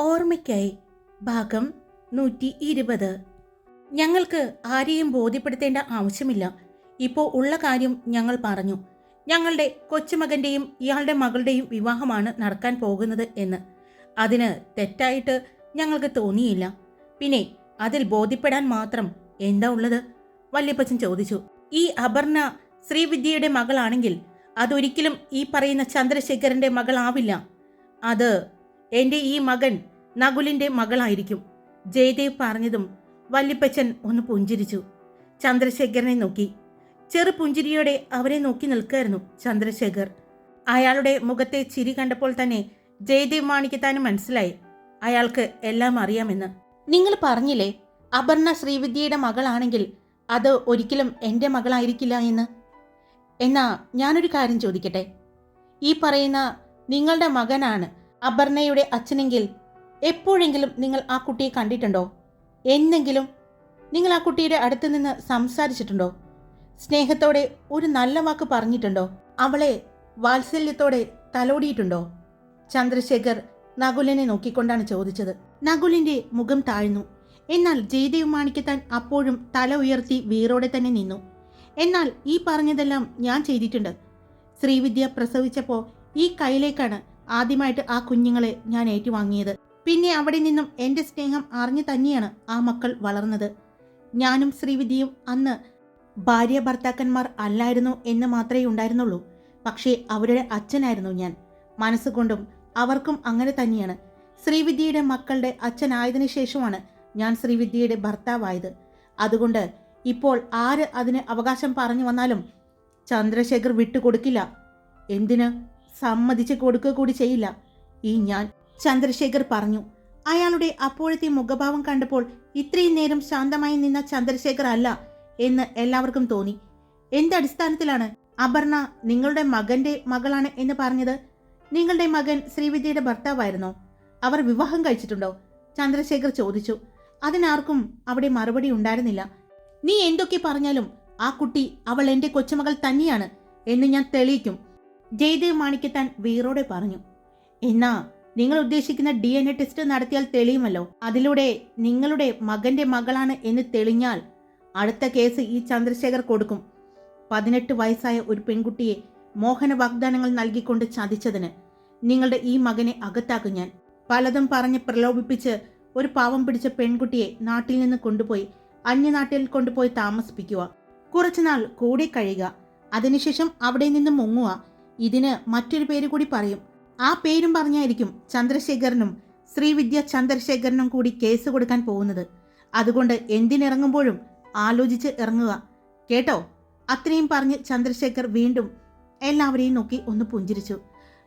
ഓർമ്മയ്ക്കായി. ഭാഗം നൂറ്റി ഇരുപത് ഞങ്ങൾക്ക് ആരെയും ബോധ്യപ്പെടുത്തേണ്ട ആവശ്യമില്ല. ഇപ്പോൾ ഉള്ള കാര്യം ഞങ്ങൾ പറഞ്ഞു. ഞങ്ങളുടെ കൊച്ചുമകന്റെയും ഇയാളുടെ മകളുടെയും വിവാഹമാണ് നടക്കാൻ പോകുന്നത് എന്ന്. അതിന് തെറ്റായിട്ട് ഞങ്ങൾക്ക് തോന്നിയില്ല. പിന്നെ അതിൽ ബോധ്യപ്പെടാൻ മാത്രം എന്താ ഉള്ളത്? വല്യപ്പച്ചൻ ചോദിച്ചു. ഈ അപർണ ശ്രീവിദ്യയുടെ മകളാണെങ്കിൽ അതൊരിക്കലും ഈ പറയുന്ന ചന്ദ്രശേഖരന്റെ മകളാവില്ല. അത് എന്റെ ഈ മകൻ നകുലിന്റെ മകളായിരിക്കും. ജയദേവ് പറഞ്ഞതും വല്ലിപ്പച്ചൻ ഒന്ന് പുഞ്ചിരിച്ചു. ചന്ദ്രശേഖരനെ നോക്കി. ചെറു പുഞ്ചിരിയോടെ അവരെ നോക്കി നിൽക്കുകയായിരുന്നു ചന്ദ്രശേഖർ. അയാളുടെ മുഖത്തെ ചിരി കണ്ടപ്പോൾ തന്നെ ജയദേവ് മാണിക്കത്താനും മനസ്സിലായി. അയാൾക്ക് എല്ലാം അറിയാമെന്ന്. നിങ്ങൾ പറഞ്ഞില്ലേ അപർണ ശ്രീവിദ്യയുടെ മകളാണെങ്കിൽ അത് ഒരിക്കലും എന്റെ മകളായിരിക്കില്ല എന്ന്? എന്നാ ഞാനൊരു കാര്യം ചോദിക്കട്ടെ. ഈ പറയുന്ന നിങ്ങളുടെ മകനാണ് അപർണയുടെ അച്ഛനെങ്കിൽ എപ്പോഴെങ്കിലും നിങ്ങൾ ആ കുട്ടിയെ കണ്ടിട്ടുണ്ടോ? എന്നെങ്കിലും നിങ്ങൾ ആ കുട്ടിയുടെ അടുത്ത് നിന്ന് സംസാരിച്ചിട്ടുണ്ടോ? സ്നേഹത്തോടെ ഒരു നല്ല വാക്ക് പറഞ്ഞിട്ടുണ്ടോ? അവളെ വാത്സല്യത്തോടെ തലോടിയിട്ടുണ്ടോ? ചന്ദ്രശേഖർ നകുലിനെ നോക്കിക്കൊണ്ടാണ് ചോദിച്ചത്. നകുലിന്റെ മുഖം താഴ്ന്നു. എന്നാൽ ജയദേവ് മാണിക്കത്താൻ അപ്പോഴും തല ഉയർത്തി വീറോടെ തന്നെ നിന്നു. എന്നാൽ ഈ പറഞ്ഞതെല്ലാം ഞാൻ ചെയ്തിട്ടുണ്ട്. ശ്രീവിദ്യ പ്രസവിച്ചപ്പോൾ ഈ കയ്യിലേക്കാണ് ആദ്യമായിട്ട് ആ കുഞ്ഞുങ്ങളെ ഞാൻ ഏറ്റുവാങ്ങിയത്. പിന്നെ അവിടെ നിന്നും എന്റെ സ്നേഹം അറിഞ്ഞു തന്നെയാണ് ആ മക്കൾ വളർന്നത്. ഞാനും ശ്രീവിദ്യയും അന്ന് ഭാര്യ ഭർത്താക്കന്മാർ അല്ലായിരുന്നു എന്ന് മാത്രമേ ഉണ്ടായിരുന്നുള്ളൂ. പക്ഷേ അവരുടെ അച്ഛനായിരുന്നു ഞാൻ. മനസ്സുകൊണ്ടും അവർക്കും അങ്ങനെ തന്നെയാണ്. ശ്രീവിദ്യയുടെ മക്കളുടെ അച്ഛനായതിനു ശേഷമാണ് ഞാൻ ശ്രീവിദ്യയുടെ ഭർത്താവായത്. അതുകൊണ്ട് ഇപ്പോൾ ആര് അതിന് അവകാശം പറഞ്ഞു വന്നാലും ചന്ദ്രശേഖർ വിട്ടുകൊടുക്കില്ല. എന്തിന്? സമ്മതിച്ച് കൊടുക്കുക കൂടി ചെയ്യില്ല. ഈ ഞാൻ ചന്ദ്രശേഖർ പറഞ്ഞു. അയാളുടെ അപ്പോഴത്തെ മുഖഭാവം കണ്ടപ്പോൾ ഇത്രയും നേരം ശാന്തമായി നിന്ന ചന്ദ്രശേഖർ അല്ല എന്ന് എല്ലാവർക്കും തോന്നി. എന്തടിസ്ഥാനത്തിലാണ് അപർണ നിങ്ങളുടെ മകന്റെ മകളാണ് എന്ന് പറഞ്ഞത്? നിങ്ങളുടെ മകൻ ശ്രീവിദ്യയുടെ ഭർത്താവായിരുന്നോ? അവർ വിവാഹം കഴിച്ചിട്ടുണ്ടോ? ചന്ദ്രശേഖർ ചോദിച്ചു. അതിനാർക്കും അവിടെ മറുപടി ഉണ്ടായിരുന്നില്ല. നീ എന്തൊക്കെ പറഞ്ഞാലും ആ കുട്ടി അവൾ എന്റെ കൊച്ചുമകൾ തന്നെയാണ് എന്ന് ഞാൻ തെളിയിക്കും. ജയദേവ് മാണിക്കത്താൻ വീറോടെ പറഞ്ഞു എന്നാ നിങ്ങൾ ഉദ്ദേശിക്കുന്ന ഡി എൻ എ ടെസ്റ്റ് നടത്തിയാൽ തെളിയുമല്ലോ. അതിലൂടെ നിങ്ങളുടെ മകന്റെ മകളാണ് എന്ന് തെളിഞ്ഞാൽ അടുത്ത കേസ് ഈ ചന്ദ്രശേഖർ കൊടുക്കും. പതിനെട്ട് വയസ്സായ ഒരു പെൺകുട്ടിയെ മോഹന വാഗ്ദാനങ്ങൾ നൽകിക്കൊണ്ട് ചതിച്ചതിന് നിങ്ങളുടെ ഈ മകനെ അകത്താക്കും ഞാൻ. പലതും പറഞ്ഞ് പ്രലോഭിപ്പിച്ച് ഒരു പാവം പിടിച്ച പെൺകുട്ടിയെ നാട്ടിൽ നിന്ന് കൊണ്ടുപോയി അന്യനാട്ടിൽ കൊണ്ടുപോയി താമസിപ്പിക്കുക. കുറച്ചുനാൾ കൂടെ കഴിയുക. അതിനുശേഷം അവിടെ നിന്ന് മുങ്ങുക. ഇതിന് മറ്റൊരു പേര് കൂടി പറയും. ആ പേരും പറഞ്ഞായിരിക്കും ചന്ദ്രശേഖരനും ശ്രീവിദ്യ ചന്ദ്രശേഖരനും കൂടി കേസ് കൊടുക്കാൻ പോകുന്നത്. അതുകൊണ്ട് എന്തിനിറങ്ങുമ്പോഴും ആലോചിച്ച് ഇറങ്ങുക. കേട്ടോ? അത്രയും പറഞ്ഞ് ചന്ദ്രശേഖർ വീണ്ടും എല്ലാവരെയും നോക്കി ഒന്ന് പുഞ്ചിരിച്ചു.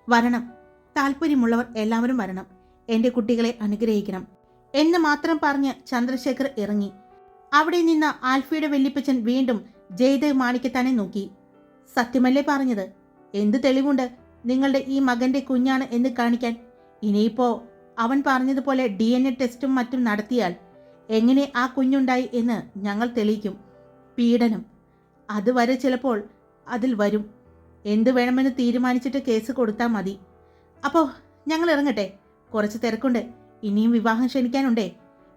വരണം. താല്പര്യമുള്ളവർ എല്ലാവരും വരണം. എന്റെ കുട്ടികളെ അനുഗ്രഹിക്കണം. എന്ന് മാത്രം പറഞ്ഞ് ചന്ദ്രശേഖർ ഇറങ്ങി. അവിടെ നിന്ന് ആൽഫിയുടെ വെല്ലിപ്പച്ചൻ വീണ്ടും ജയദേവ് മാണിക്കത്താനെ നോക്കി. സത്യമല്ലേ പറഞ്ഞത്? എന്ത് തെളിവുണ്ട്? നിങ്ങളുടെ ഈ മകന്റെ കുഞ്ഞാണ് എന്ന് കാണിക്കാൻ. ഇനിയിപ്പോ അവൻ പറഞ്ഞതുപോലെ ഡി എൻ എ ടെസ്റ്റും മറ്റും നടത്തിയാൽ എങ്ങനെ ആ കുഞ്ഞുണ്ടായി എന്ന് ഞങ്ങൾ തെളിയിക്കും. പീഡനം. അതുവരെ ചിലപ്പോൾ അതിൽ വരും. എന്ത് വേണമെന്ന് തീരുമാനിച്ചിട്ട് കേസ് കൊടുത്താൽ മതി. അപ്പോ ഞങ്ങൾ ഇറങ്ങട്ടെ. കുറച്ച് തിരക്കുണ്ട്. ഇനിയും വിവാഹം ക്ഷണിക്കാനുണ്ടേ.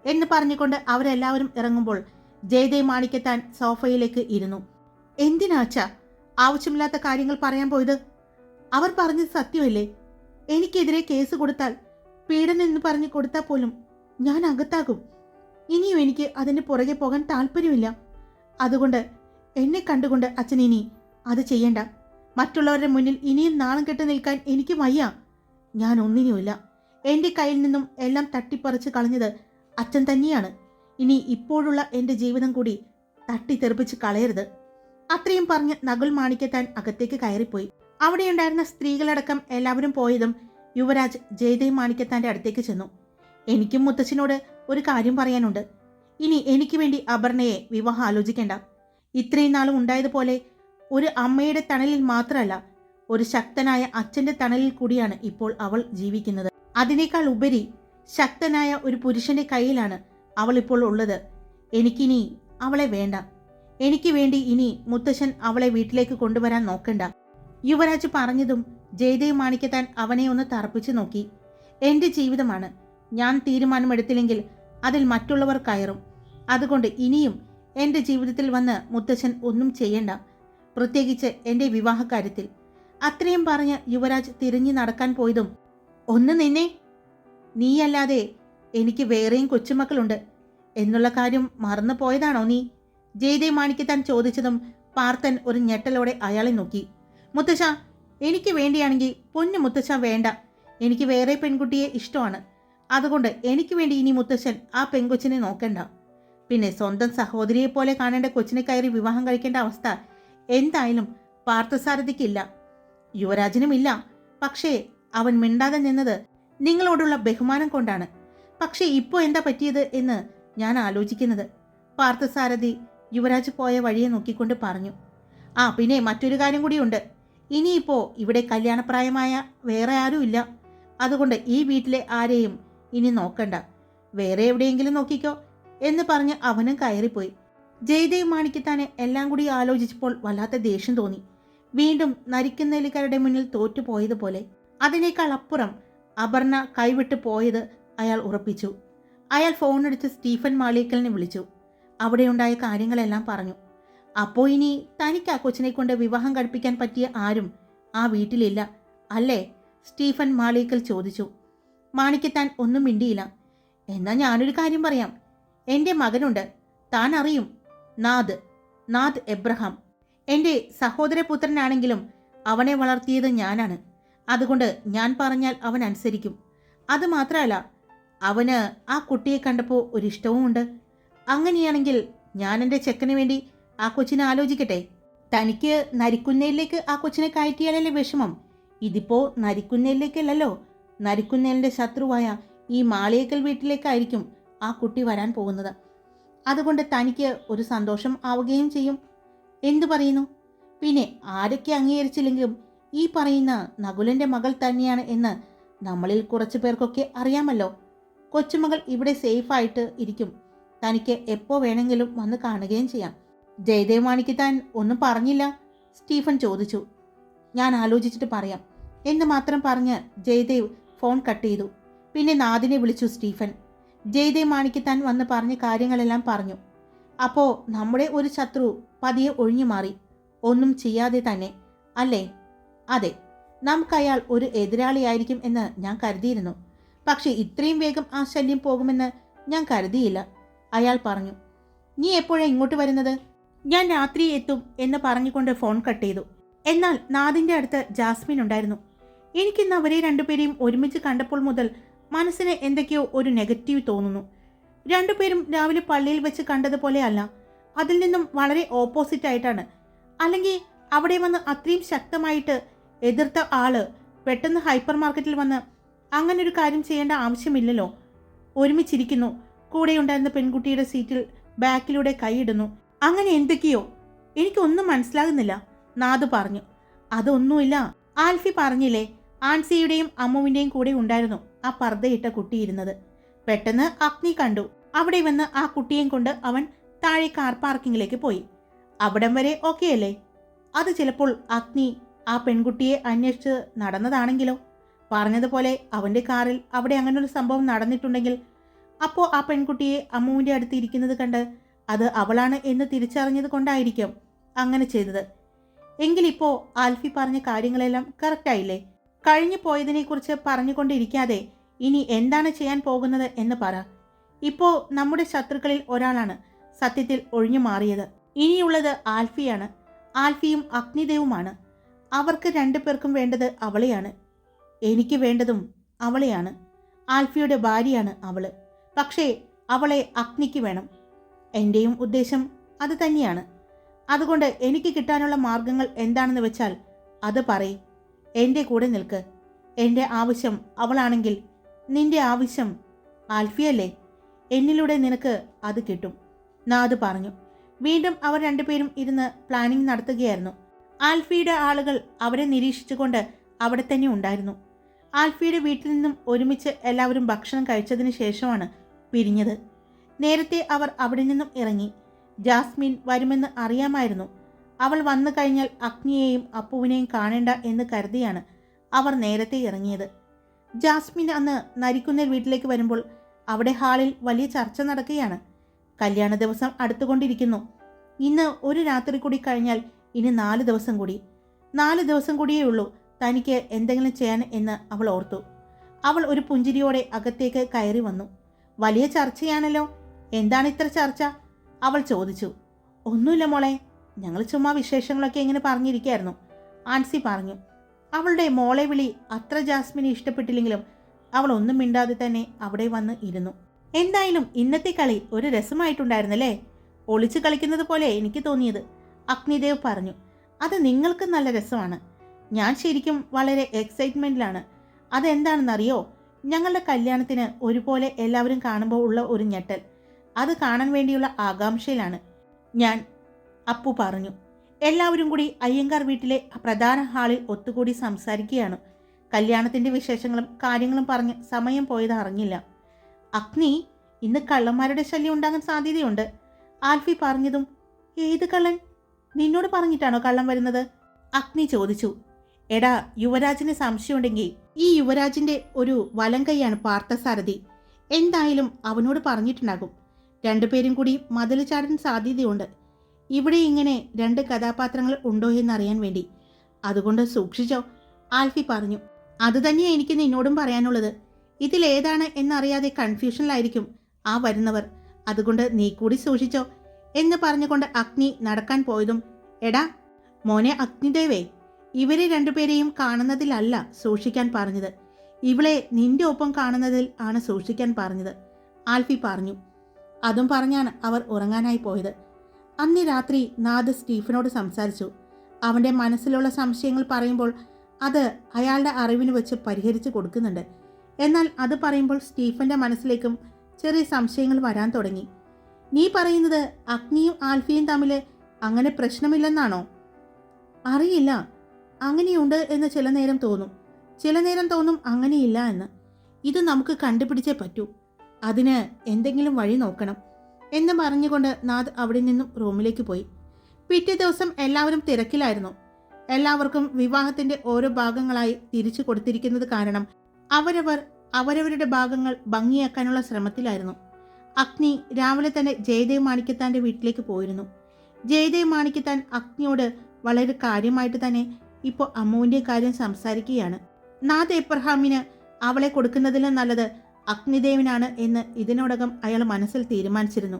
എന്ന് പറഞ്ഞുകൊണ്ട് അവരെല്ലാവരും ഇറങ്ങുമ്പോൾ ജയദേവ് മാണിക്കെത്താൻ സോഫയിലേക്ക് ഇരുന്നു. എന്തിനാച്ചാ ആവശ്യമില്ലാത്ത കാര്യങ്ങൾ പറയാൻ പോയത്? അവർ പറഞ്ഞത് സത്യമല്ലേ? എനിക്കെതിരെ കേസ് കൊടുത്താൽ പീഡനം എന്ന് പറഞ്ഞ് കൊടുത്താൽ പോലും ഞാൻ അകത്താകും. ഇനിയും എനിക്ക് അതിന്റെ പുറകെ പോകാൻ താല്പര്യമില്ല. അതുകൊണ്ട് എന്നെ കണ്ടുകൊണ്ട് അച്ഛൻ ഇനി അത് ചെയ്യണ്ട. മറ്റുള്ളവരുടെ മുന്നിൽ ഇനിയും നാണം കെട്ട് നിൽക്കാൻ എനിക്ക് വയ്യ. ഞാൻ ഒന്നിനുമില്ല. എന്റെ കയ്യിൽ നിന്നും എല്ലാം തട്ടിപ്പറിച്ച് കളഞ്ഞത് അച്ഛൻ തന്നെയാണ്. ഇനി ഇപ്പോഴുള്ള എന്റെ ജീവിതം കൂടി തട്ടിത്തെറിപ്പിച്ച് കളയരുത്. അത്രയും പറഞ്ഞ് നകുൽ മാണിക്കത്താൻ അകത്തേക്ക് കയറിപ്പോയി. അവിടെയുണ്ടായിരുന്ന സ്ത്രീകളടക്കം എല്ലാവരും പോയതും യുവരാജ് ജയദേവ് മാണിക്കത്താന്റെ അടുത്തേക്ക് ചെന്നു. എനിക്കും മുത്തച്ഛനോട് ഒരു കാര്യം പറയാനുണ്ട്. ഇനി എനിക്ക് വേണ്ടി അപർണയെ വിവാഹം ആലോചിക്കേണ്ട. ഇത്രയും നാളും ഉണ്ടായതുപോലെ ഒരു അമ്മയുടെ തണലിൽ മാത്രമല്ല ഒരു ശക്തനായ അച്ഛന്റെ തണലിൽ കൂടിയാണ് ഇപ്പോൾ അവൾ ജീവിക്കുന്നത്. അതിനേക്കാൾ ഉപരി ശക്തനായ ഒരു പുരുഷന്റെ കയ്യിലാണ് അവൾ ഇപ്പോൾ ഉള്ളത്. എനിക്കിനി അവളെ വേണ്ട. എനിക്ക് വേണ്ടി ഇനി മുത്തശ്ശൻ അവളെ വീട്ടിലേക്ക് കൊണ്ടുവരാൻ നോക്കണ്ട. യുവരാജ് പറഞ്ഞതും ജയദേവ് മാണിക്കത്താൻ അവനെ ഒന്ന് തറപ്പിച്ചു നോക്കി. എന്റെ ജീവിതമാണ്. ഞാൻ തീരുമാനമെടുത്തില്ലെങ്കിൽ അതിൽ മറ്റുള്ളവർ കയറും. അതുകൊണ്ട് ഇനിയും എന്റെ ജീവിതത്തിൽ വന്ന് മുത്തശ്ശൻ ഒന്നും ചെയ്യണ്ട. പ്രത്യേകിച്ച് എന്റെ വിവാഹകാര്യത്തിൽ. അത്രയും പറഞ്ഞ് യുവരാജ് തിരിഞ്ഞു നടക്കാൻ പോയതും ഒന്ന് നിന്നെ? നീയല്ലാതെ എനിക്ക് വേറെയും കൊച്ചുമക്കളുണ്ട്. എന്നുള്ള കാര്യം മറന്നു പോയതാണോ നീ? ജയദേവ് മാണിക്ക് താൻ ചോദിച്ചതും പാർത്തൻ ഒരു ഞെട്ടലോടെ അയാളെ നോക്കി. മുത്തശ്ശ എനിക്ക് വേണ്ടിയാണെങ്കിൽ പൊന്നു മുത്തശ്ശ വേണ്ട. എനിക്ക് വേറെ പെൺകുട്ടിയെ ഇഷ്ടമാണ്. അതുകൊണ്ട് എനിക്ക് വേണ്ടി ഇനി മുത്തശ്ശൻ ആ പെൺകൊച്ചിനെ നോക്കണ്ട. പിന്നെ സ്വന്തം സഹോദരിയെ പോലെ കാണേണ്ട കൊച്ചിനെ കയറി വിവാഹം കഴിക്കേണ്ട അവസ്ഥ എന്തായാലും പാർത്ഥസാരഥിക്കില്ല. യുവരാജനുമില്ല പക്ഷേ അവൻ മിണ്ടാതെ നിന്നത് നിങ്ങളോടുള്ള ബഹുമാനം കൊണ്ടാണ്. പക്ഷേ ഇപ്പോൾ എന്താ പറ്റിയത് എന്ന് ഞാൻ ആലോചിക്കുന്നത്. പാർത്ഥസാരഥി യുവരാജ് പോയ വഴിയെ നോക്കിക്കൊണ്ട് പറഞ്ഞു ആ പിന്നെ മറ്റൊരു കാര്യം കൂടിയുണ്ട്. ഇനിയിപ്പോൾ ഇവിടെ കല്യാണപ്രായമായ വേറെ ആരും ഇല്ല. അതുകൊണ്ട് ഈ വീട്ടിലെ ആരെയും ഇനി നോക്കണ്ട. വേറെ എവിടെയെങ്കിലും നോക്കിക്കോ എന്ന് പറഞ്ഞ് അവനും കയറിപ്പോയി. ജയദേവ് മാണിക്കത്താനെ എല്ലാം കൂടി ആലോചിച്ചപ്പോൾ വല്ലാത്ത ദേഷ്യം തോന്നി. വീണ്ടും നരിക്കുന്നേലിക്കാരുടെ മുന്നിൽ തോറ്റുപോയതുപോലെ അതിനേക്കാൾ അപ്പുറം അപർണ കൈവിട്ട് പോയത് അയാൾ ഉറപ്പിച്ചു. അയാൾ ഫോണെടുത്ത് സ്റ്റീഫൻ മാളിയക്കലിനെ വിളിച്ചു. അവിടെയുണ്ടായ കാര്യങ്ങളെല്ലാം പറഞ്ഞു. അപ്പോൾ ഇനി തനിക്ക് ആ കൊച്ചിനെ കൊണ്ട് വിവാഹം കഴിപ്പിക്കാൻ പറ്റിയ ആരും ആ വീട്ടിലില്ല. അല്ലേ? സ്റ്റീഫൻ മാളീക്കൽ ചോദിച്ചു. മാണിക്ക് താൻ ഒന്നും മിണ്ടിയില്ല. എന്നാൽ ഞാനൊരു കാര്യം പറയാം. എന്റെ മകനുണ്ട്. താൻ അറിയും. നാദ്. നാദ് എബ്രഹാം. എന്റെ സഹോദരപുത്രനാണെങ്കിലും അവനെ വളർത്തിയത് ഞാനാണ്. അതുകൊണ്ട് ഞാൻ പറഞ്ഞാൽ അവൻ അനുസരിക്കും. അത് മാത്രമല്ല അവന് ആ കുട്ടിയെ കണ്ടപ്പോൾ ഒരിഷ്ടവുമുണ്ട്. അങ്ങനെയാണെങ്കിൽ ഞാൻ എന്റെ ചെക്കന് വേണ്ടി ആ കൊച്ചിനെ ആലോചിക്കട്ടെ. തനിക്ക് നരിക്കുന്നേലിലേക്ക് ആ കൊച്ചിനെ കയറ്റിയാലല്ലേ വിഷമം? ഇതിപ്പോ നരിക്കുന്നേലിലേക്കല്ലല്ലോ നരിക്കുന്നേലിന്റെ ശത്രുവായ ഈ മാളിയേക്കൽ വീട്ടിലേക്കായിരിക്കും ആ കുട്ടി വരാൻ പോകുന്നത്. അതുകൊണ്ട് തനിക്ക് ഒരു സന്തോഷം ആവുകയും ചെയ്യും. എന്തു പറയുന്നു? പിന്നെ ആരൊക്കെ അംഗീകരിച്ചില്ലെങ്കിലും ഈ പറയുന്ന നകുലന്റെ മകൾ തന്നെയാണ് എന്ന് നമ്മളിൽ കുറച്ചു പേർക്കൊക്കെ അറിയാമല്ലോ. കൊച്ചുമകൾ ഇവിടെ സേഫായിട്ട് ഇരിക്കും. തനിക്ക് എപ്പോൾ വേണമെങ്കിലും വന്ന് കാണുകയും ചെയ്യാം. ജയദേവ് മാണിക്ക് താൻ ഒന്നും പറഞ്ഞില്ല. സ്റ്റീഫൻ ചോദിച്ചു. ഞാൻ ആലോചിച്ചിട്ട് പറയാം. എന്ന് മാത്രം പറഞ്ഞ് ജയദേവ് ഫോൺ കട്ട് ചെയ്തു. പിന്നെ നാദിനെ വിളിച്ചു സ്റ്റീഫൻ. ജയദേവ് മാണിക്ക് താൻ വന്ന് പറഞ്ഞ കാര്യങ്ങളെല്ലാം പറഞ്ഞു. അപ്പോൾ നമ്മുടെ ഒരു ശത്രു പതിയെ ഒഴിഞ്ഞു മാറി. ഒന്നും ചെയ്യാതെ തന്നെ. അല്ലേ? അതെ. നമുക്കയാൾ ഒരു എതിരാളിയായിരിക്കും എന്ന് ഞാൻ കരുതിയിരുന്നു. പക്ഷേ ഇത്രയും വേഗം ആ ശല്യം പോകുമെന്ന് ഞാൻ കരുതിയില്ല. അയാൾ പറഞ്ഞു നീ എപ്പോഴാണ് ഇങ്ങോട്ട് വരുന്നത്? ഞാൻ രാത്രി എത്തും എന്ന് പറഞ്ഞുകൊണ്ട് ഫോൺ കട്ട് ചെയ്തു. എന്നാൽ നാദിന്റെ അടുത്ത് ജാസ്മിൻ ഉണ്ടായിരുന്നു. എനിക്കിന്ന് അവരെ രണ്ടുപേരെയും ഒരുമിച്ച് കണ്ടപ്പോൾ മുതൽ മനസ്സിന് എന്തൊക്കെയോ ഒരു നെഗറ്റീവ് തോന്നുന്നു. രണ്ടുപേരും രാവിലെ പള്ളിയിൽ വെച്ച് കണ്ടതുപോലെ അല്ല അതിൽ നിന്നും വളരെ ഓപ്പോസിറ്റ് ആയിട്ടാണ്. അല്ലെങ്കിൽ അവിടെ വന്ന് അത്രയും ശക്തമായിട്ട് എതിർത്ത ആൾ പെട്ടെന്ന് ഹൈപ്പർ മാർക്കറ്റിൽ വന്ന് അങ്ങനെ ഒരു കാര്യം ചെയ്യേണ്ട ആവശ്യമില്ലല്ലോ. ഒരുമിച്ചിരിക്കുന്നു. കൂടെയുണ്ടായിരുന്ന പെൺകുട്ടിയുടെ സീറ്റിൽ ബാക്കിലൂടെ കൈയിടുന്നു. അങ്ങനെ എന്തൊക്കെയോ? എനിക്കൊന്നും മനസ്സിലാകുന്നില്ല നാദ് പറഞ്ഞു. അതൊന്നുമില്ല ആൽഫി പറഞ്ഞില്ലേ ആൻസിയുടെയും അമ്മുവിന്റെയും കൂടെ ഉണ്ടായിരുന്നു ആ പർദ്ദയിട്ട കുട്ടിയിരുന്നത് പെട്ടെന്ന് അഗ്നി കണ്ടു. അവിടെ വന്ന് ആ കുട്ടിയെയും കൊണ്ട് അവൻ താഴെ കാർ പാർക്കിങ്ങിലേക്ക് പോയി. അവിടം വരെ ഓക്കെ അല്ലേ? അത് ചിലപ്പോൾ അഗ്നി ആ പെൺകുട്ടിയെ അന്വേഷിച്ച് നടന്നതാണെങ്കിലോ? പറഞ്ഞതുപോലെ അവന്റെ കാറിൽ അവിടെ അങ്ങനൊരു സംഭവം നടന്നിട്ടുണ്ടെങ്കിൽ അപ്പോൾ ആ പെൺകുട്ടിയെ അമ്മുവിന്റെ അടുത്ത് ഇരിക്കുന്നത് കണ്ട് അത് അവളാണ് എന്ന് തിരിച്ചറിഞ്ഞത് കൊണ്ടായിരിക്കും അങ്ങനെ ചെയ്തത്. എങ്കിലിപ്പോൾ ആൽഫി പറഞ്ഞ കാര്യങ്ങളെല്ലാം കറക്റ്റായില്ലേ കഴിഞ്ഞു പോയതിനെക്കുറിച്ച് പറഞ്ഞുകൊണ്ടിരിക്കാതെ ഇനി എന്താണ് ചെയ്യാൻ പോകുന്നത് എന്ന് പറ. ഇപ്പോൾ നമ്മുടെ ശത്രുക്കളിൽ ഒരാളാണ് സത്യത്തിൽ ഒഴിഞ്ഞു മാറിയത്. ഇനിയുള്ളത് ആൽഫിയാണ്. ആൽഫിയും അഗ്നിദേവുമാണ്. അവർക്ക് രണ്ടു പേർക്കും വേണ്ടത് അവളെയാണ്. എനിക്ക് വേണ്ടതും അവളെയാണ്. ആൽഫിയുടെ ഭാര്യയാണ് അവൾ. പക്ഷേ അവളെ അഗ്നിക്ക് വേണം. എന്റെയും ഉദ്ദേശം അത് തന്നെയാണ്. അതുകൊണ്ട് എനിക്ക് കിട്ടാനുള്ള മാർഗങ്ങൾ എന്താണെന്ന് വെച്ചാൽ അത് പറയ്. എന്റെ കൂടെ നിൽക്ക്. എന്റെ ആവശ്യം അവളാണെങ്കിൽ നിന്റെ ആവശ്യം ആൽഫിയല്ലേ? എന്നിലൂടെ നിനക്ക് അത് കിട്ടും. നാദ് പറഞ്ഞു. വീണ്ടും അവർ രണ്ടുപേരും ഇരുന്ന് പ്ലാനിംഗ് നടത്തുകയായിരുന്നു. ആൽഫിയുടെ ആളുകൾ അവരെ നിരീക്ഷിച്ചുകൊണ്ട് അവിടെ തന്നെ ഉണ്ടായിരുന്നു. ആൽഫിയുടെ വീട്ടിൽ നിന്നും ഒരുമിച്ച് എല്ലാവരും ഭക്ഷണം കഴിച്ചതിന് ശേഷമാണ് പിരിഞ്ഞത്. നേരത്തെ അവർ അവിടെ നിന്നും ഇറങ്ങി. ജാസ്മിൻ വരുമെന്ന് അറിയാമായിരുന്നു. അവൾ വന്നു കഴിഞ്ഞാൽ അഗ്നിയെയും അപ്പുവിനെയും കാണേണ്ട എന്ന് കരുതിയാണ് അവർ നേരത്തെ ഇറങ്ങിയത്. ജാസ്മിൻ അന്ന് നരിക്കുന്നേൽ വീട്ടിലേക്ക് വരുമ്പോൾ അവിടെ ഹാളിൽ വലിയ ചർച്ച നടക്കുകയാണ്. കല്യാണ ദിവസം അടുത്തുകൊണ്ടിരിക്കുന്നു. ഇന്ന് ഒരു രാത്രി കൂടി കഴിഞ്ഞാൽ ഇനി നാല് ദിവസം കൂടി. നാല് ദിവസം കൂടിയേ ഉള്ളൂ തനിക്ക് എന്തെങ്കിലും ചെയ്യാൻ എന്ന് അവൾ ഓർത്തു. അവൾ ഒരു പുഞ്ചിരിയോടെ അകത്തേക്ക് കയറി വന്നു. വലിയ ചർച്ചയാണല്ലോ. എന്താണ് ഇത്ര ചർച്ച? അവൾ ചോദിച്ചു. ഒന്നുമില്ല മോളെ ഞങ്ങൾ ചുമ്മാ വിശേഷങ്ങളൊക്കെ ഇങ്ങനെ പറഞ്ഞിരിക്കായിരുന്നു. ആൻസി പറഞ്ഞു അവളുടെ മോളെ വിളി അത്ര ജാസ്മിനെ ഇഷ്ടപ്പെട്ടില്ലെങ്കിലും അവൾ ഒന്നും മിണ്ടാതെ തന്നെ അവിടെ വന്ന് ഇരുന്നു. എന്തായാലും ഇന്നത്തെ കളി ഒരു രസമായിട്ടുണ്ടായിരുന്നല്ലേ? ഒളിച്ചു കളിക്കുന്നത് പോലെ എനിക്ക് തോന്നിയത്. അഗ്നിദേവ് പറഞ്ഞു അത് നിങ്ങൾക്ക് നല്ല രസമാണ്. ഞാൻ ശരിക്കും വളരെ എക്സൈറ്റ്മെന്റിലാണ് അതെന്താണെന്നറിയോ? ഞങ്ങളുടെ കല്യാണത്തിന് ഒരുപോലെ എല്ലാവരും കാണുമ്പോൾ ഉള്ള ഒരു ഞെട്ടൽ. അത് കാണാൻ വേണ്ടിയുള്ള ആകാംക്ഷയിലാണ്. ഞാൻ അപ്പു പറഞ്ഞു. എല്ലാവരും കൂടി അയ്യങ്കാർ വീട്ടിലെ പ്രധാന ഹാളിൽ ഒത്തുകൂടി സംസാരിക്കുകയാണ്. കല്യാണത്തിന്റെ വിശേഷങ്ങളും കാര്യങ്ങളും പറഞ്ഞ് സമയം പോയത് അറിഞ്ഞില്ല. അഗ്നി ഇന്ന് കള്ളന്മാരുടെ ശല്യം ഉണ്ടാകാൻ സാധ്യതയുണ്ട്. ആൽഫി പറഞ്ഞതും ഏത് കള്ളൻ? നിന്നോട് പറഞ്ഞിട്ടാണോ കള്ളം വരുന്നത്? അഗ്നി ചോദിച്ചു. എടാ യുവരാജിന് സംശയമുണ്ടെങ്കിൽ ഈ യുവരാജിന്റെ ഒരു വലം കൈയാണ് പാർത്ഥസാരഥി. എന്തായാലും അവനോട് പറഞ്ഞിട്ടുണ്ടാകും. രണ്ടുപേരും കൂടി മതിൽ ചാടാൻ സാധ്യതയുണ്ട്. ഇവിടെ ഇങ്ങനെ രണ്ട് കഥാപാത്രങ്ങൾ ഉണ്ടോ എന്നറിയാൻ വേണ്ടി. അതുകൊണ്ട് സൂക്ഷിച്ചോ ആൽഫി പറഞ്ഞു. അതുതന്നെയാണ് എനിക്ക് നിന്നോടും പറയാനുള്ളത്. ഇതിലേതാണ് എന്നറിയാതെ കൺഫ്യൂഷനിലായിരിക്കും ആ വരുന്നവർ. അതുകൊണ്ട് നീ കൂടി സൂക്ഷിച്ചോ എന്ന് പറഞ്ഞുകൊണ്ട് അഗ്നി നടക്കാൻ പോയതും. എടാ മോനെ അഗ്നിദേവേ ഇവരെ രണ്ടുപേരെയും കാണുന്നതിലല്ല സൂക്ഷിക്കാൻ പറഞ്ഞത്. ഇവളെ നിന്റെ ഒപ്പം കാണുന്നതിൽ ആണ് സൂക്ഷിക്കാൻ പറഞ്ഞത് ആൽഫി പറഞ്ഞു. അതും പറഞ്ഞാണ് അവർ ഉറങ്ങാനായി പോയത്. അന്ന് രാത്രി നാദ് സ്റ്റീഫനോട് സംസാരിച്ചു. അവന്റെ മനസ്സിലുള്ള സംശയങ്ങൾ പറയുമ്പോൾ അത് അയാളുടെ അറിവിന് വെച്ച് പരിഹരിച്ചു കൊടുക്കുന്നുണ്ട്. എന്നാൽ അത് പറയുമ്പോൾ സ്റ്റീഫന്റെ മനസ്സിലേക്കും ചെറിയ സംശയങ്ങൾ വരാൻ തുടങ്ങി. നീ പറയുന്നത് അഗ്നിയും ആൽഫിയും തമ്മിൽ അങ്ങനെ പ്രശ്നമില്ലെന്നാണോ? അറിയില്ല. അങ്ങനെയുണ്ട് എന്ന് ചില നേരം തോന്നും. ചില നേരം തോന്നും അങ്ങനെയില്ല എന്ന്. ഇത് നമുക്ക് കണ്ടുപിടിച്ചേ പറ്റൂ. അതിന് എന്തെങ്കിലും വഴി നോക്കണം എന്ന് പറഞ്ഞുകൊണ്ട് നാഥ് അവിടെ നിന്നും റൂമിലേക്ക് പോയി. പിറ്റേ ദിവസം എല്ലാവരും തിരക്കിലായിരുന്നു. എല്ലാവർക്കും വിവാഹത്തിന്റെ ഓരോ ഭാഗങ്ങളായി തിരിച്ചു കൊടുത്തിരിക്കുന്നത് കാരണം അവരവർ അവരവരുടെ ഭാഗങ്ങൾ ഭംഗിയാക്കാനുള്ള ശ്രമത്തിലായിരുന്നു. അഗ്നി രാവിലെ തന്നെ ജയദേവ് മാണിക്കത്താന്റെ വീട്ടിലേക്ക് പോയിരുന്നു. ജയദേവ് മാണിക്കത്താൻ അഗ്നിയോട് വളരെ കാര്യമായിട്ട് തന്നെ ഇപ്പോൾ അമ്മുവിന്റെ കാര്യം സംസാരിക്കുകയാണ്. നാഥ് എബ്രഹാമിന് അവളെ കൊടുക്കുന്നതിലും നല്ലത് അഗ്നിദേവനാണ് എന്ന് ഇതിനോടകം അയാൾ മനസ്സിൽ തീരുമാനിച്ചിരുന്നു.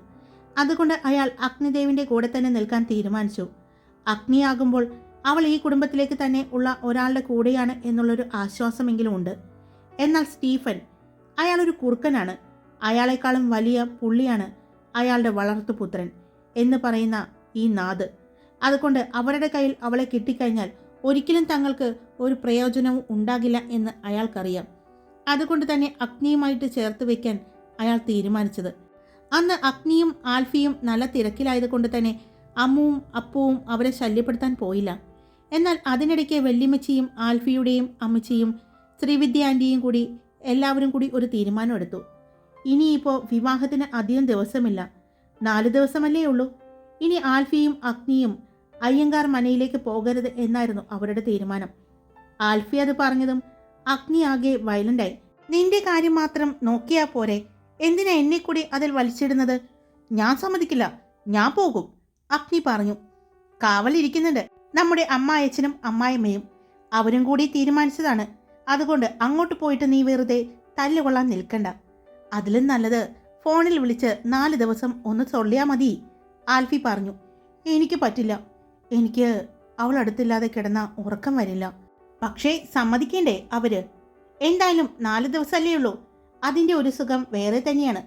അതുകൊണ്ട് അയാൾ അഗ്നിദേവിന്റെ കൂടെ തന്നെ നിൽക്കാൻ തീരുമാനിച്ചു. അഗ്നിയാകുമ്പോൾ അവൾ ഈ കുടുംബത്തിലേക്ക് തന്നെ ഉള്ള ഒരാളുടെ കൂടെയാണ് എന്നുള്ളൊരു ആശ്വാസമെങ്കിലും ഉണ്ട്. എന്നാൽ സ്റ്റീഫൻ അയാളൊരു കുറുക്കനാണ്. അയാളെക്കാളും വലിയ പുള്ളിയാണ് അയാളുടെ വളർത്തുപുത്രൻ എന്ന് പറയുന്ന ഈ നാദ്. അതുകൊണ്ട് അവരുടെ കയ്യിൽ അവളെ കിട്ടിക്കഴിഞ്ഞാൽ ഒരിക്കലും തങ്ങൾക്ക് ഒരു പ്രയോജനവും ഉണ്ടാകില്ല എന്ന് അയാൾക്കറിയാം. അതുകൊണ്ട് തന്നെ അഗ്നിയുമായിട്ട് ചേർത്ത് വയ്ക്കാൻ അയാൾ തീരുമാനിച്ചത്. അന്ന് അഗ്നിയും ആൽഫിയും നല്ല തിരക്കിലായതുകൊണ്ട് തന്നെ അമ്മുവും അപ്പുവും അവരെ ശല്യപ്പെടുത്താൻ പോയില്ല. എന്നാൽ അതിനിടയ്ക്ക് വെള്ളിമച്ചിയും ആൽഫിയുടെയും അമ്മച്ചിയും ശ്രീവിദ്യ ആന്റിയും കൂടി എല്ലാവരും കൂടി ഒരു തീരുമാനമെടുത്തു. ഇനിയിപ്പോൾ വിവാഹത്തിന് അധികം ദിവസമില്ല. നാല് ദിവസമല്ലേ ഉള്ളൂ. ഇനി ആൽഫിയും അഗ്നിയും അയ്യങ്കാർ മനയിലേക്ക് പോകരുത് എന്നായിരുന്നു അവരുടെ തീരുമാനം. ആൽഫി അത് പറഞ്ഞതും അഗ്നി ആകെ വയലന്റായി നിന്റെ കാര്യം മാത്രം നോക്കിയാ പോരെ. എന്തിനാ എന്നെ കൂടി അതിൽ വലിച്ചിടുന്നത്? ഞാൻ സമ്മതിക്കില്ല. ഞാൻ പോകും. അഗ്നി പറഞ്ഞു. കാവലിരിക്കുന്നുണ്ട് നമ്മുടെ അമ്മായച്ചനും അമ്മായിമ്മയും. അവരും കൂടി തീരുമാനിച്ചതാണ്. അതുകൊണ്ട് അങ്ങോട്ട് പോയിട്ട് നീ വെറുതെ തല്ലുകൊള്ളാൻ നിൽക്കണ്ട. അതിലും നല്ലത് ഫോണിൽ വിളിച്ച് നാല് ദിവസം ഒന്ന് ചൊല്ലിയാ മതി ആൽഫി പറഞ്ഞു. എനിക്ക് പറ്റില്ല. എനിക്ക് അവൾ അടുത്തില്ലാതെ കിടന്ന ഉറക്കം വരില്ല. പക്ഷേ സമ്മതിക്കേണ്ടേ അവർ? എന്തായാലും നാല് ദിവസമല്ലേ ഉള്ളൂ. അതിന്റെ ഒരു സുഖം വേറെ തന്നെയാണ്.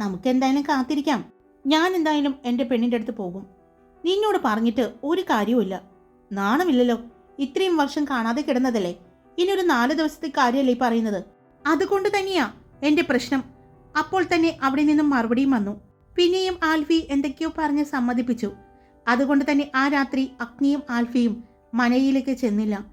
നമുക്ക് എന്തായാലും കാത്തിരിക്കാം. ഞാൻ എന്തായാലും എന്റെ പെണ്ണിന്റെ അടുത്ത് പോകും. നിന്നോട് പറഞ്ഞിട്ട് ഒരു കാര്യവുമില്ല. നാണമില്ലല്ലോ. ഇത്രയും വർഷം കാണാതെ കിടന്നതല്ലേ? ഇനി ഒരു നാല് ദിവസത്തെ കാര്യമല്ലേ പറയുന്നത്? അതുകൊണ്ട് തന്നെയാ എന്റെ പ്രശ്നം. അപ്പോൾ തന്നെ അവിടെ നിന്നും മറുപടിയും വന്നു. പിന്നെയും ആൽഫി എന്തൊക്കെയോ പറഞ്ഞ് സമ്മതിപ്പിച്ചു. അതുകൊണ്ട് തന്നെ ആ രാത്രി അഗ്നിയും ആൽഫിയും മനയിലേക്ക് ചെന്നില്ല.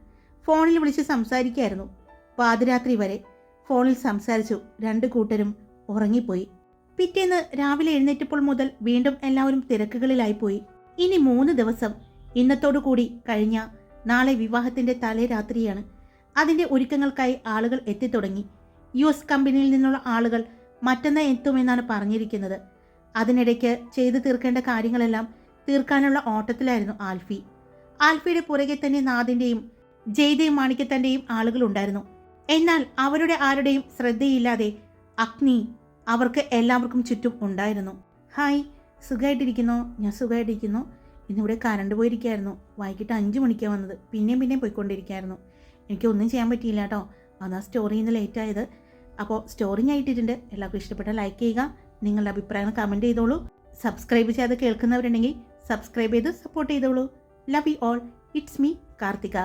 ഫോണിൽ വിളിച്ച് സംസാരിക്കായിരുന്നു. പാതിരാത്രി വരെ ഫോണിൽ സംസാരിച്ചു. രണ്ട് കൂട്ടരും ഉറങ്ങിപ്പോയി. പിറ്റേന്ന് രാവിലെ എഴുന്നേറ്റപ്പോൾ മുതൽ വീണ്ടും എല്ലാവരും തിരക്കുകളിലായിപ്പോയി. ഇനി മൂന്ന് ദിവസം ഇന്നത്തോടു കൂടി കഴിഞ്ഞ നാളെ വിവാഹത്തിന്റെ തലേ രാത്രിയാണ്. അതിന്റെ ഒരുക്കങ്ങൾക്കായി ആളുകൾ എത്തിത്തുടങ്ങി. യു എസ് കമ്പനിയിൽ നിന്നുള്ള ആളുകൾ മറ്റന്നാ എത്തുമെന്നാണ് പറഞ്ഞിരിക്കുന്നത്. അതിനിടയ്ക്ക് ചെയ്തു തീർക്കേണ്ട കാര്യങ്ങളെല്ലാം തീർക്കാനുള്ള ഓട്ടത്തിലായിരുന്നു ആൽഫി. ആൽഫിയുടെ പുറകെ തന്നെ നാദിന്റെയും ജയ്തയും മാണിക്യത്തന്റെയും ആളുകളുണ്ടായിരുന്നു. എന്നാൽ അവരുടെ ആരുടെയും ശ്രദ്ധയില്ലാതെ അഗ്നി അവർക്ക് എല്ലാവർക്കും ചുറ്റും ഉണ്ടായിരുന്നു. ഹായ് സുഖമായിട്ടിരിക്കുന്നു ഞാൻ സുഖമായിട്ടിരിക്കുന്നു ഇന്നിവിടെ കറണ്ട് പോയിരിക്കുകയായിരുന്നു. വൈകിട്ട് അഞ്ച് മണിക്കാണ് വന്നത്. പിന്നെയും പിന്നെയും പോയിക്കൊണ്ടിരിക്കുകയായിരുന്നു. എനിക്കൊന്നും ചെയ്യാൻ പറ്റിയില്ല കേട്ടോ. അതാ സ്റ്റോറി ഇന്ന് ലേറ്റ് ആയത്. അപ്പോൾ സ്റ്റോറി ഞാൻ ഇട്ടിട്ടുണ്ട്. എല്ലാവർക്കും ഇഷ്ടപ്പെട്ട ലൈക്ക് ചെയ്യുക. നിങ്ങളുടെ അഭിപ്രായങ്ങൾ കമന്റ് ചെയ്തോളൂ. സബ്സ്ക്രൈബ് ചെയ്ത് കേൾക്കുന്നവരുണ്ടെങ്കിൽ സബ്സ്ക്രൈബ് ചെയ്ത് സപ്പോർട്ട് ചെയ്തോളൂ. Love you all it's me Karthika.